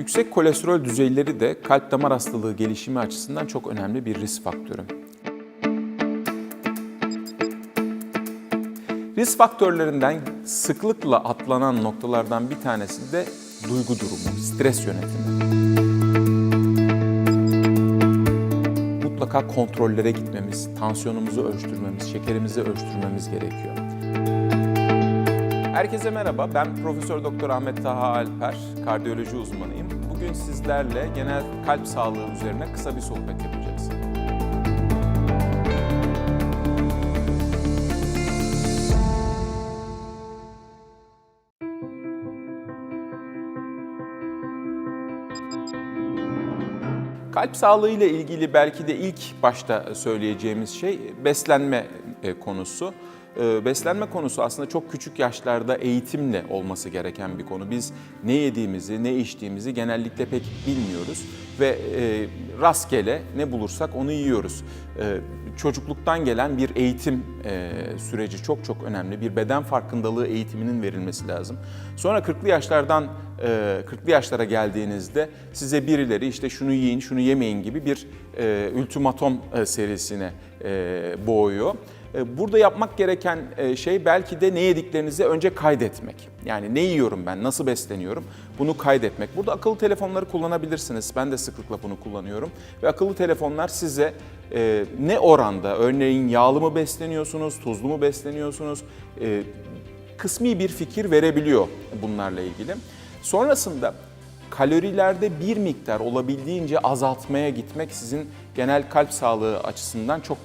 Yüksek kolesterol düzeyleri de kalp damar hastalığı gelişimi açısından çok önemli bir risk faktörü. Risk faktörlerinden sıklıkla atlanan noktalardan bir tanesi de duygu durumu, stres yönetimi. Mutlaka kontrollere gitmemiz, tansiyonumuzu ölçtürmemiz, şekerimizi ölçtürmemiz gerekiyor. Herkese merhaba. Ben Profesör Doktor Ahmet Taha Alper, kardiyoloji uzmanıyım. Bugün sizlerle genel kalp sağlığı üzerine kısa bir sohbet yapacağız. Kalp sağlığı ile ilgili belki de ilk başta söyleyeceğimiz şey beslenme e, konusu. E, Beslenme konusu aslında çok küçük yaşlarda eğitimle olması gereken bir konu. Biz ne yediğimizi, ne içtiğimizi genellikle pek bilmiyoruz ve e, rastgele ne bulursak onu yiyoruz. E, Çocukluktan gelen bir eğitim e, süreci çok çok önemli. Bir beden farkındalığı eğitiminin verilmesi lazım. Sonra 40'lı yaşlardan e, 40'lı yaşlara geldiğinizde size birileri işte şunu yiyin, şunu yemeyin gibi bir e, ultimatom e, serisine e, boğuyor. E, Burada yapmak gereken e, şey belki de ne yediklerinizi önce kaydetmek. Yani ne yiyorum ben, nasıl besleniyorum bunu kaydetmek. Burada akıllı telefonları kullanabilirsiniz. Ben de sıklıkla bunu kullanıyorum. Ve akıllı telefonlar size e, ne oranda, örneğin yağlı mı besleniyorsunuz, tuzlu mu besleniyorsunuz, kısmi bir fikir verebiliyor bunlarla ilgili. Sonrasında kalorilerde bir miktar olabildiğince azaltmaya gitmek sizin genel kalp sağlığı açısından çok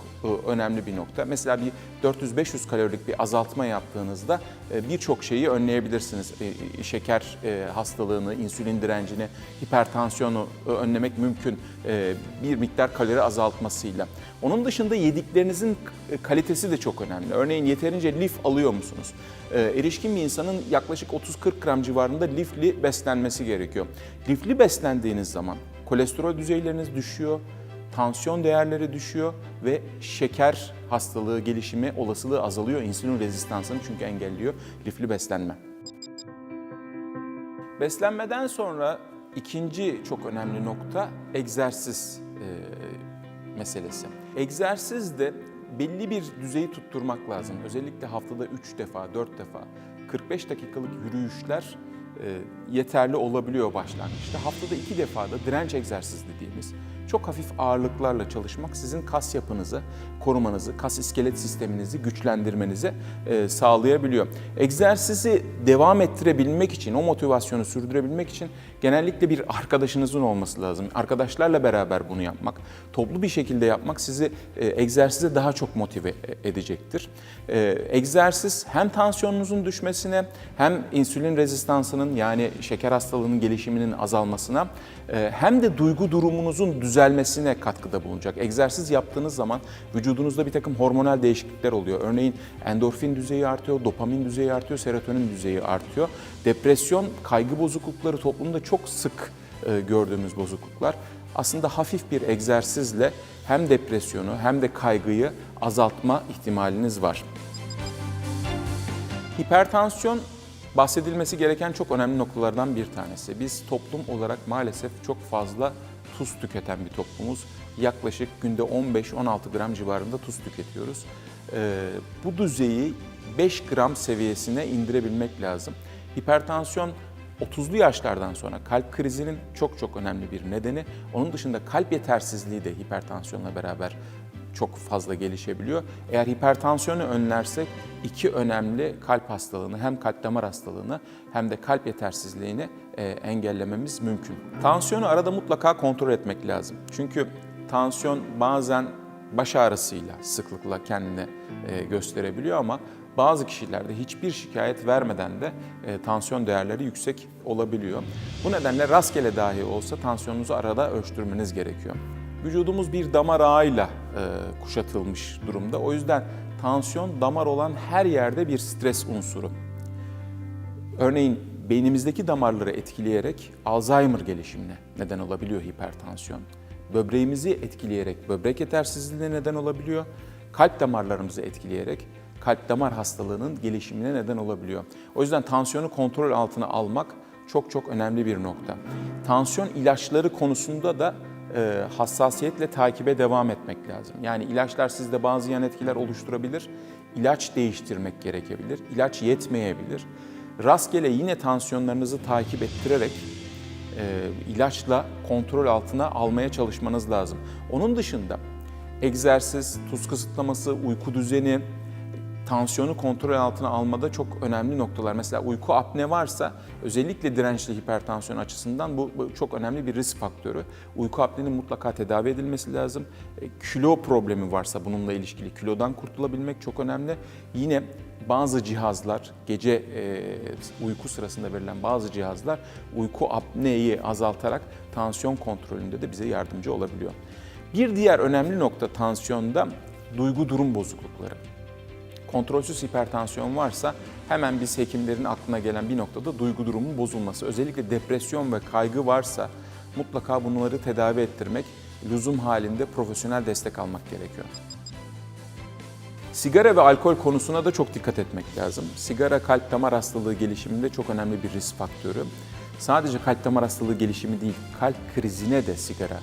önemli bir nokta. Mesela bir 400-500 kalorilik bir azaltma yaptığınızda e, birçok şeyi önleyebilirsiniz. E, Şeker e, hastalığını, insülin direncini, hipertansiyonu e, önlemek mümkün e, bir miktar kalori azaltmasıyla. Onun dışında yediklerinizin kalitesi de çok önemli. Örneğin yeterince lif alıyor musunuz? E, Erişkin bir insanın yaklaşık 30-40 gram civarında lifli beslenmesi gerekiyor. Lifli beslendiğiniz zaman kolesterol düzeyleriniz düşüyor, tansiyon değerleri düşüyor ve şeker hastalığı gelişimi olasılığı azalıyor. İnsülin rezistansını çünkü engelliyor lifli beslenme. Beslenmeden sonra ikinci çok önemli nokta egzersiz e, meselesi. Egzersiz de belli bir düzeyi tutturmak lazım. Özellikle haftada 3 defa, 4 defa 45 dakikalık yürüyüşler e, yeterli olabiliyor başlangıçta. Haftada 2 defa da direnç egzersizi dediğimiz çok hafif ağırlıklarla çalışmak sizin kas yapınızı korumanızı, kas iskelet sisteminizi güçlendirmenize e, sağlayabiliyor. Egzersizi devam ettirebilmek için, o motivasyonu sürdürebilmek için genellikle bir arkadaşınızın olması lazım. Arkadaşlarla beraber bunu yapmak, toplu bir şekilde yapmak sizi e, egzersize daha çok motive e, edecektir. E, egzersiz hem tansiyonunuzun düşmesine hem insülin rezistansının yani şeker hastalığının gelişiminin azalmasına e, hem de duygu durumunuzun düzelmesine katkıda bulunacak. Egzersiz yaptığınız zaman vücudunuzda bir takım hormonal değişiklikler oluyor. Örneğin endorfin düzeyi artıyor, dopamin düzeyi artıyor, serotonin düzeyi artıyor. Depresyon, kaygı bozuklukları toplumda çok sık e, gördüğümüz bozukluklar. Aslında hafif bir egzersizle hem depresyonu hem de kaygıyı azaltma ihtimaliniz var. Hipertansiyon bahsedilmesi gereken çok önemli noktalardan bir tanesi. Biz toplum olarak maalesef çok fazla tuz tüketen bir toplumuz. Yaklaşık günde 15-16 gram civarında tuz tüketiyoruz. Ee, bu düzeyi 5 gram seviyesine indirebilmek lazım. Hipertansiyon 30'lu yaşlardan sonra kalp krizinin çok çok önemli bir nedeni. Onun dışında kalp yetersizliği de hipertansiyonla beraber çok fazla gelişebiliyor. Eğer hipertansiyonu önlersek iki önemli kalp hastalığını hem kalp damar hastalığını hem de kalp yetersizliğini e, engellememiz mümkün. Tansiyonu arada mutlaka kontrol etmek lazım. Çünkü tansiyon bazen baş ağrısıyla sıklıkla kendini e, gösterebiliyor ama bazı kişilerde hiçbir şikayet vermeden de e, tansiyon değerleri yüksek olabiliyor. Bu nedenle rastgele dahi olsa tansiyonunuzu arada ölçtürmeniz gerekiyor. Vücudumuz bir damar ağıyla kuşatılmış durumda. O yüzden tansiyon damar olan her yerde bir stres unsuru. Örneğin beynimizdeki damarları etkileyerek Alzheimer gelişimine neden olabiliyor hipertansiyon. Böbreğimizi etkileyerek böbrek yetersizliğine neden olabiliyor. Kalp damarlarımızı etkileyerek kalp damar hastalığının gelişimine neden olabiliyor. O yüzden tansiyonu kontrol altına almak çok çok önemli bir nokta. Tansiyon ilaçları konusunda da e, hassasiyetle takibe devam etmek lazım. Yani ilaçlar sizde bazı yan etkiler oluşturabilir. İlaç değiştirmek gerekebilir. İlaç yetmeyebilir. Rastgele yine tansiyonlarınızı takip ettirerek e, ilaçla kontrol altına almaya çalışmanız lazım. Onun dışında egzersiz, tuz kısıtlaması, uyku düzeni, tansiyonu kontrol altına almada çok önemli noktalar. Mesela uyku apne varsa özellikle dirençli hipertansiyon açısından bu, bu çok önemli bir risk faktörü. Uyku apnenin mutlaka tedavi edilmesi lazım. E, kilo problemi varsa bununla ilişkili kilodan kurtulabilmek çok önemli. Yine bazı cihazlar, gece e, uyku sırasında verilen bazı cihazlar uyku apneyi azaltarak tansiyon kontrolünde de bize yardımcı olabiliyor. Bir diğer önemli nokta tansiyonda duygu durum bozuklukları kontrolsüz hipertansiyon varsa hemen biz hekimlerin aklına gelen bir noktada duygu durumun bozulması. Özellikle depresyon ve kaygı varsa mutlaka bunları tedavi ettirmek, lüzum halinde profesyonel destek almak gerekiyor. Sigara ve alkol konusuna da çok dikkat etmek lazım. Sigara kalp damar hastalığı gelişiminde çok önemli bir risk faktörü. Sadece kalp damar hastalığı gelişimi değil, kalp krizine de sigara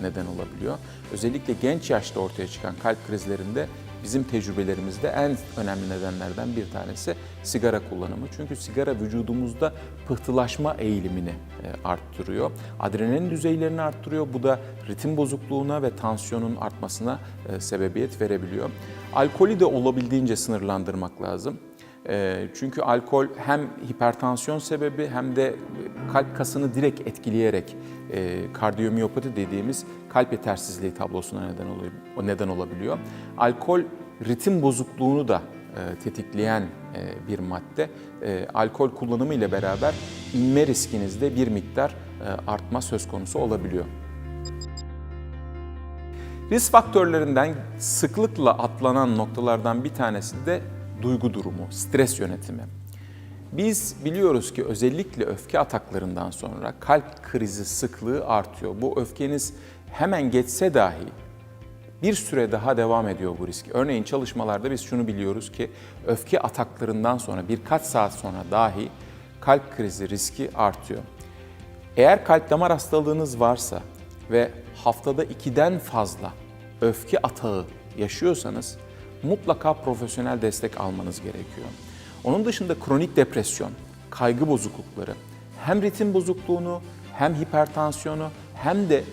neden olabiliyor. Özellikle genç yaşta ortaya çıkan kalp krizlerinde bizim tecrübelerimizde en önemli nedenlerden bir tanesi sigara kullanımı. Çünkü sigara vücudumuzda pıhtılaşma eğilimini e, arttırıyor. Adrenalin düzeylerini arttırıyor. Bu da ritim bozukluğuna ve tansiyonun artmasına e, sebebiyet verebiliyor. Alkolü de olabildiğince sınırlandırmak lazım. E, Çünkü alkol hem hipertansiyon sebebi hem de kalp kasını direkt etkileyerek e, kardiyomiyopati dediğimiz kalp yetersizliği tablosuna neden oluyor, neden olabiliyor. Alkol ritim bozukluğunu da e, tetikleyen e, bir madde. Alkol kullanımı ile beraber inme riskinizde bir miktar artma söz konusu olabiliyor. Risk faktörlerinden sıklıkla atlanan noktalardan bir tanesi de duygu durumu, stres yönetimi. Biz biliyoruz ki özellikle öfke ataklarından sonra kalp krizi sıklığı artıyor. Bu öfkeniz hemen geçse dahi bir süre daha devam ediyor bu risk. Örneğin çalışmalarda biz şunu biliyoruz ki öfke ataklarından sonra birkaç saat sonra dahi kalp krizi riski artıyor. Eğer kalp damar hastalığınız varsa ve haftada ikiden fazla öfke atağı yaşıyorsanız mutlaka profesyonel destek almanız gerekiyor. Onun dışında kronik depresyon, kaygı bozuklukları hem ritim bozukluğunu hem hipertansiyonu hem de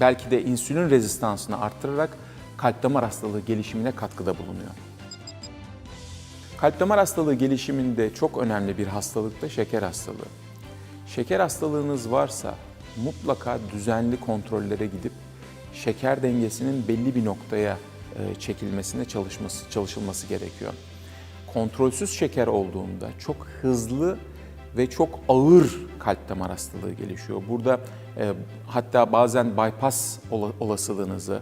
belki de insülin rezistansını arttırarak kalp damar hastalığı gelişimine katkıda bulunuyor. Kalp damar hastalığı gelişiminde çok önemli bir hastalık da şeker hastalığı. Şeker hastalığınız varsa mutlaka düzenli kontrollere gidip şeker dengesinin belli bir noktaya çekilmesine çalışması, çalışılması gerekiyor. Kontrolsüz şeker olduğunda çok hızlı ve çok ağır kalp damar hastalığı gelişiyor. Burada e, hatta bazen bypass ola- olasılığınızı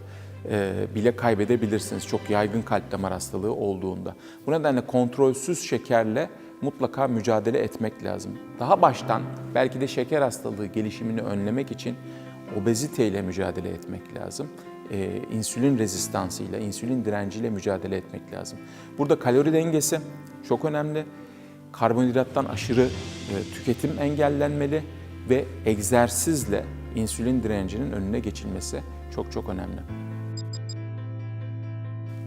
e, bile kaybedebilirsiniz çok yaygın kalp damar hastalığı olduğunda. Bu nedenle kontrolsüz şekerle mutlaka mücadele etmek lazım. Daha baştan belki de şeker hastalığı gelişimini önlemek için obeziteyle mücadele etmek lazım. Ee, insülin rezistansıyla, insülin direnciyle mücadele etmek lazım. Burada kalori dengesi çok önemli. Karbonhidrattan aşırı e, tüketim engellenmeli ve egzersizle insülin direncinin önüne geçilmesi çok çok önemli.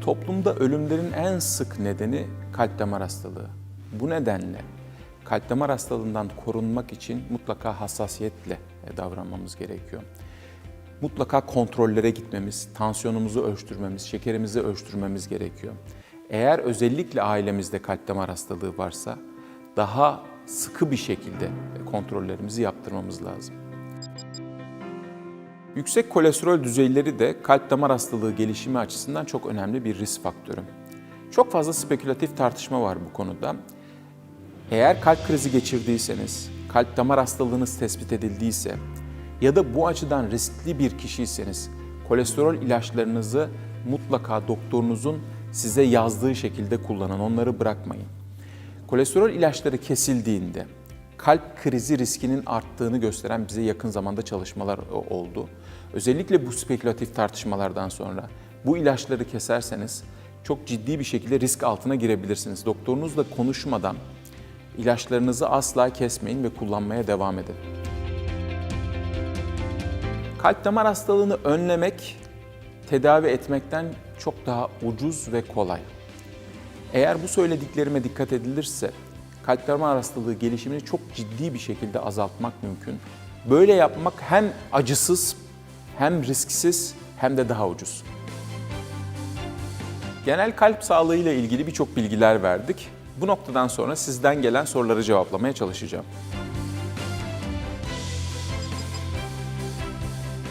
Toplumda ölümlerin en sık nedeni kalp damar hastalığı. Bu nedenle kalp damar hastalığından korunmak için mutlaka hassasiyetle e, davranmamız gerekiyor. Mutlaka kontrollere gitmemiz, tansiyonumuzu ölçtürmemiz, şekerimizi ölçtürmemiz gerekiyor. Eğer özellikle ailemizde kalp damar hastalığı varsa daha sıkı bir şekilde kontrollerimizi yaptırmamız lazım. Yüksek kolesterol düzeyleri de kalp damar hastalığı gelişimi açısından çok önemli bir risk faktörü. Çok fazla spekülatif tartışma var bu konuda. Eğer kalp krizi geçirdiyseniz, kalp damar hastalığınız tespit edildiyse ya da bu açıdan riskli bir kişiyseniz kolesterol ilaçlarınızı mutlaka doktorunuzun size yazdığı şekilde kullanın. Onları bırakmayın. Kolesterol ilaçları kesildiğinde kalp krizi riskinin arttığını gösteren bize yakın zamanda çalışmalar oldu. Özellikle bu spekülatif tartışmalardan sonra bu ilaçları keserseniz çok ciddi bir şekilde risk altına girebilirsiniz. Doktorunuzla konuşmadan İlaçlarınızı asla kesmeyin ve kullanmaya devam edin. Kalp damar hastalığını önlemek, tedavi etmekten çok daha ucuz ve kolay. Eğer bu söylediklerime dikkat edilirse kalp damar hastalığı gelişimini çok ciddi bir şekilde azaltmak mümkün. Böyle yapmak hem acısız, hem risksiz, hem de daha ucuz. Genel kalp sağlığı ile ilgili birçok bilgiler verdik. Bu noktadan sonra sizden gelen soruları cevaplamaya çalışacağım.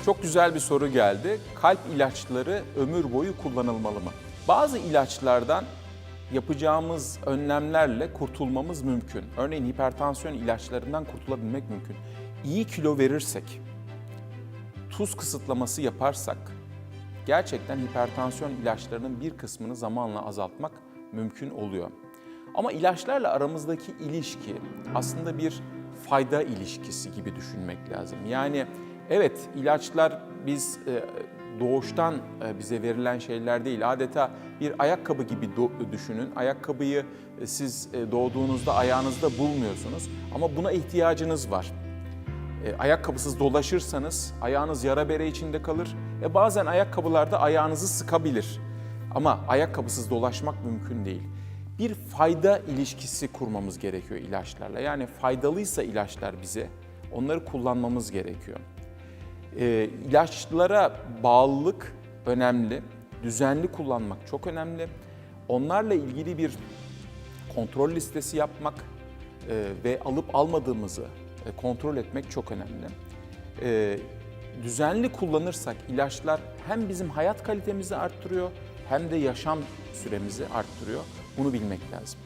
Çok güzel bir soru geldi. Kalp ilaçları ömür boyu kullanılmalı mı? Bazı ilaçlardan yapacağımız önlemlerle kurtulmamız mümkün. Örneğin hipertansiyon ilaçlarından kurtulabilmek mümkün. İyi kilo verirsek, tuz kısıtlaması yaparsak gerçekten hipertansiyon ilaçlarının bir kısmını zamanla azaltmak mümkün oluyor. Ama ilaçlarla aramızdaki ilişki aslında bir fayda ilişkisi gibi düşünmek lazım. Yani evet ilaçlar biz e, doğuştan e, bize verilen şeyler değil. Adeta bir ayakkabı gibi düşünün. Ayakkabıyı e, siz doğduğunuzda ayağınızda bulmuyorsunuz ama buna ihtiyacınız var. Ayakkabısız dolaşırsanız ayağınız yara bere içinde kalır. E, bazen ayakkabılarda ayağınızı sıkabilir. Ama ayakkabısız dolaşmak mümkün değil. Bir fayda ilişkisi kurmamız gerekiyor ilaçlarla. Yani faydalıysa ilaçlar bize onları kullanmamız gerekiyor. E, ilaçlara bağlılık önemli. Düzenli kullanmak çok önemli. Onlarla ilgili bir kontrol listesi yapmak e, ve alıp almadığımızı e, kontrol etmek çok önemli. E, düzenli kullanırsak ilaçlar hem bizim hayat kalitemizi arttırıyor hem de yaşam süremizi arttırıyor. Bunu bilmek lazım.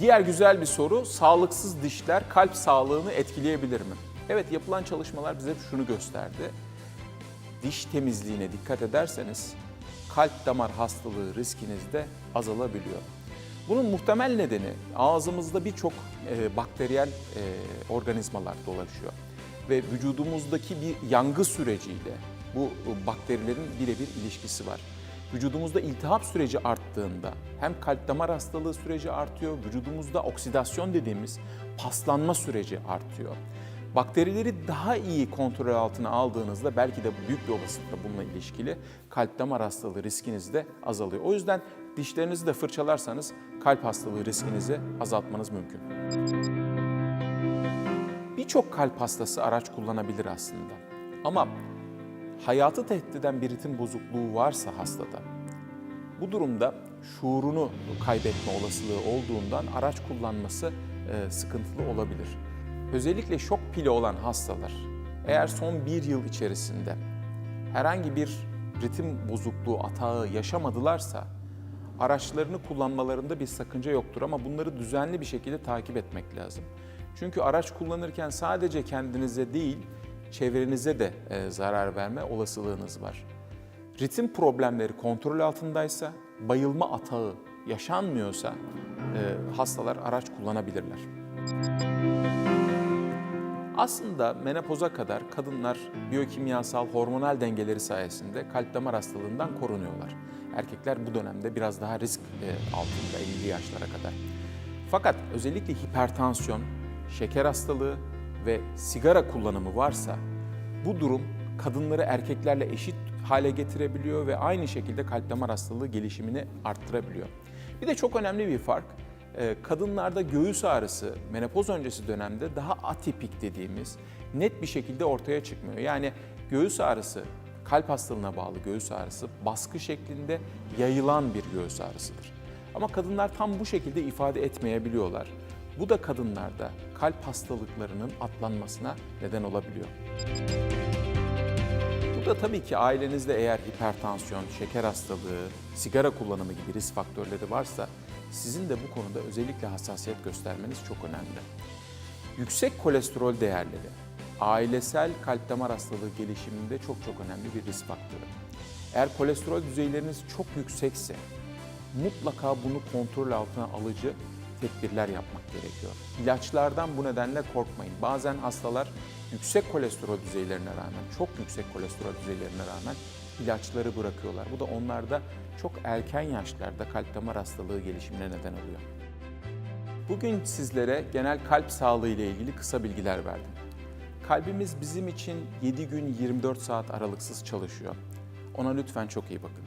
Diğer güzel bir soru, sağlıksız dişler kalp sağlığını etkileyebilir mi? Evet, yapılan çalışmalar bize şunu gösterdi. Diş temizliğine dikkat ederseniz kalp damar hastalığı riskiniz de azalabiliyor. Bunun muhtemel nedeni ağzımızda birçok e, bakteriyel e, organizmalar dolaşıyor ve vücudumuzdaki bir yangı süreciyle bu bakterilerin birebir ilişkisi var. Vücudumuzda iltihap süreci arttığında hem kalp damar hastalığı süreci artıyor, vücudumuzda oksidasyon dediğimiz paslanma süreci artıyor. Bakterileri daha iyi kontrol altına aldığınızda belki de büyük bir olasılıkla bununla ilişkili kalp damar hastalığı riskiniz de azalıyor. O yüzden dişlerinizi de fırçalarsanız kalp hastalığı riskinizi azaltmanız mümkün. Birçok kalp hastası araç kullanabilir aslında. Ama hayatı tehdit eden bir ritim bozukluğu varsa hastada, bu durumda şuurunu kaybetme olasılığı olduğundan araç kullanması sıkıntılı olabilir. Özellikle şok pili olan hastalar eğer son bir yıl içerisinde herhangi bir ritim bozukluğu atağı yaşamadılarsa araçlarını kullanmalarında bir sakınca yoktur ama bunları düzenli bir şekilde takip etmek lazım. Çünkü araç kullanırken sadece kendinize değil, çevrenize de e, zarar verme olasılığınız var. Ritim problemleri kontrol altındaysa, bayılma atağı yaşanmıyorsa e, hastalar araç kullanabilirler. Aslında menopoza kadar kadınlar biyokimyasal hormonal dengeleri sayesinde kalp damar hastalığından korunuyorlar. Erkekler bu dönemde biraz daha risk e, altında 50 yaşlara kadar. Fakat özellikle hipertansiyon, şeker hastalığı ve sigara kullanımı varsa bu durum kadınları erkeklerle eşit hale getirebiliyor ve aynı şekilde kalp damar hastalığı gelişimini arttırabiliyor. Bir de çok önemli bir fark, kadınlarda göğüs ağrısı menopoz öncesi dönemde daha atipik dediğimiz net bir şekilde ortaya çıkmıyor. Yani göğüs ağrısı kalp hastalığına bağlı göğüs ağrısı baskı şeklinde yayılan bir göğüs ağrısıdır. Ama kadınlar tam bu şekilde ifade etmeyebiliyorlar. Bu da kadınlarda kalp hastalıklarının atlanmasına neden olabiliyor. Burada tabii ki ailenizde eğer hipertansiyon, şeker hastalığı, sigara kullanımı gibi risk faktörleri varsa sizin de bu konuda özellikle hassasiyet göstermeniz çok önemli. Yüksek kolesterol değerleri ailesel kalp damar hastalığı gelişiminde çok çok önemli bir risk faktörü. Eğer kolesterol düzeyleriniz çok yüksekse mutlaka bunu kontrol altına alıcı tedbirler yapmak gerekiyor. İlaçlardan bu nedenle korkmayın. Bazen hastalar yüksek kolesterol düzeylerine rağmen, çok yüksek kolesterol düzeylerine rağmen ilaçları bırakıyorlar. Bu da onlarda çok erken yaşlarda kalp damar hastalığı gelişimine neden oluyor. Bugün sizlere genel kalp sağlığı ile ilgili kısa bilgiler verdim. Kalbimiz bizim için 7 gün 24 saat aralıksız çalışıyor. Ona lütfen çok iyi bakın.